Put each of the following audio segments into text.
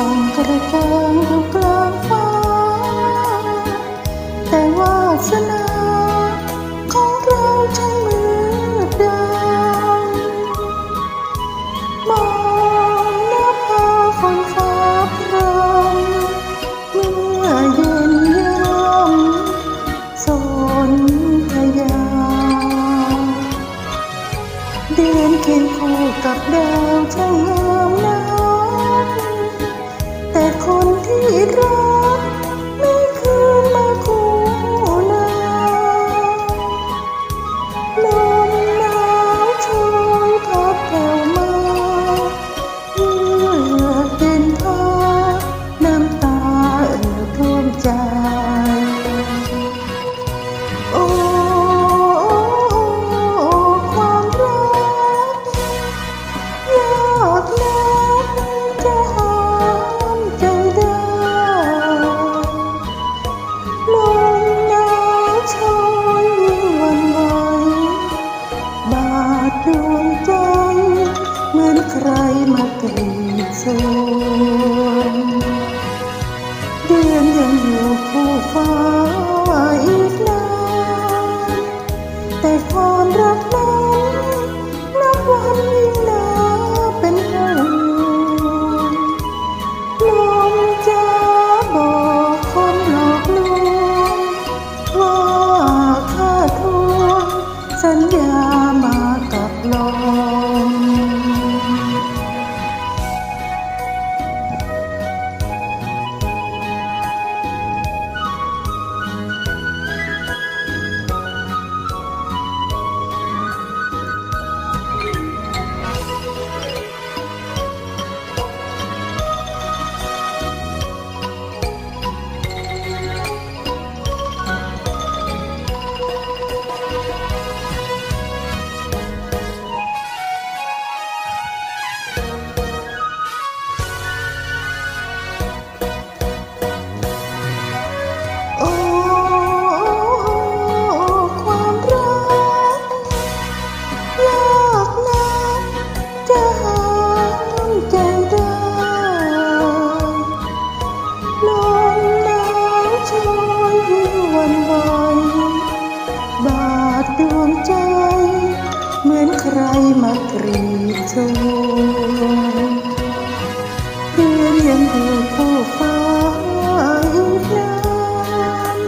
ส่องกระเจงกลางฟ้า แต่วาสนาของเราช่างมืดดำมองหน้าผาฝนฟ้าพรำเมื่อเย็นเยี่มสนทยา เดินเคียงคู่กับดาวช่างงาม คู่ฟ้าอีกนานแต่ความรักนั้น โชมเพื่อเรียนเถิดพ่อฟ้ายู่นาน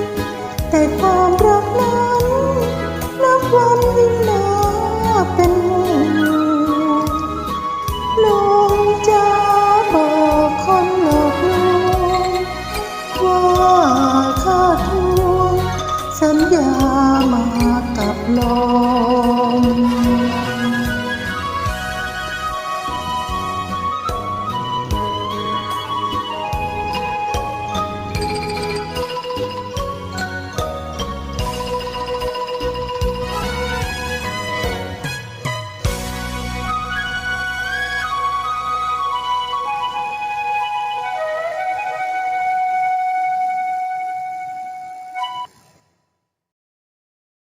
แต่ความรักนั้นนับวันยิ่งนาเป็นห่วงลงจะบอกคนหลอกลวงว่าข้าทวงสัญญามากับลอ